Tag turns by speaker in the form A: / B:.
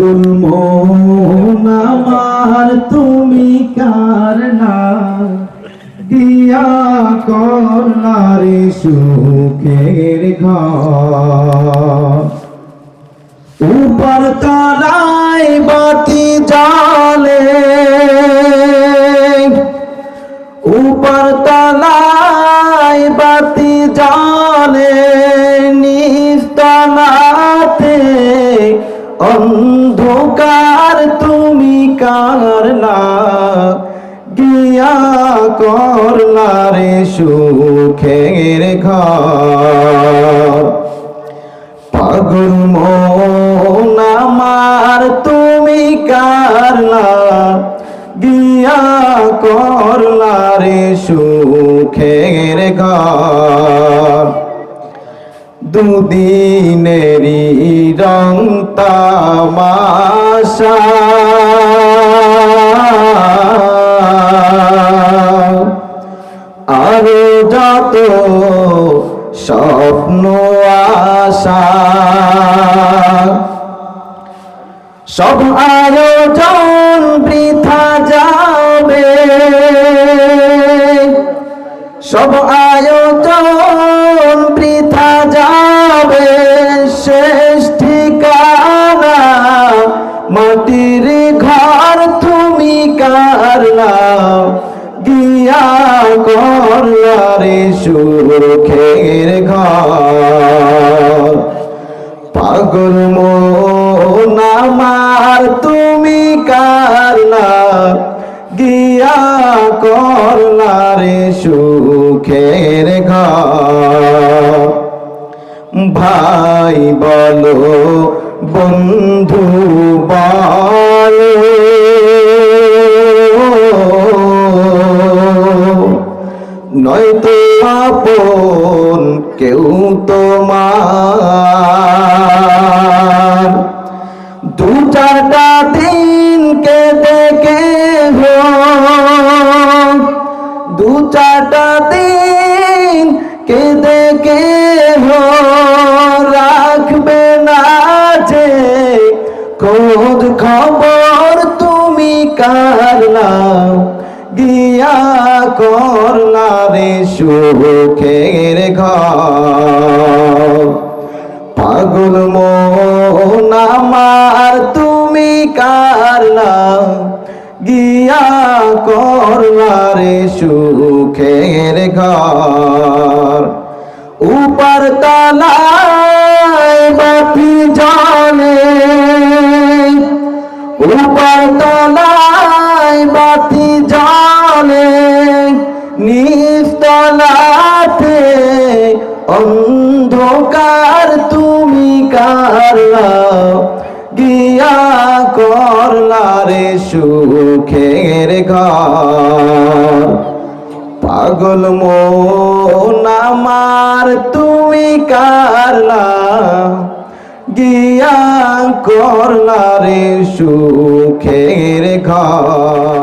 A: পাগল আমার তুমি কারনা দিয়া করলারে সুখের ঘর। উপর তলায় বাতি জলে অন্ধকার তুমি কারলা গিয়া করলা রে সুখের ঘর। পাগল মন আমার তুমি কারলা গিয়া করলা রে সুখের ঘর। দুদিনেরই রং তামাশা। আরও যত স্বপ্ন আশা সব আয়োজন বৃথা যাবে সব আয়োজন কারলা গিয়া করলা রে সুখের ঘর। পাগল আমার, তুমি কারলা গিয়া করলা রে সুখের ঘর। ভাই বলো, বন্ধু বলো আপন কেউ তোমার। দু চারটা দিন কে দেখে দু চারটা দিন কে দেখে রাখবে গিয়া করলা রে সুখের ঘর। পাগল মন আমার, তুমি কারলা গিয়া করলা রে সুখের ঘর। উপর তলায় বাতি জলে। উপর তলায় বাতি জলে। নিস্তলাতে অন্ধকার তুমি কারলা গিয়া করলা রে সুখের ঘর। পাগল মন আমার তুমি কারলা গিয়া করলা রে সুখের ঘর।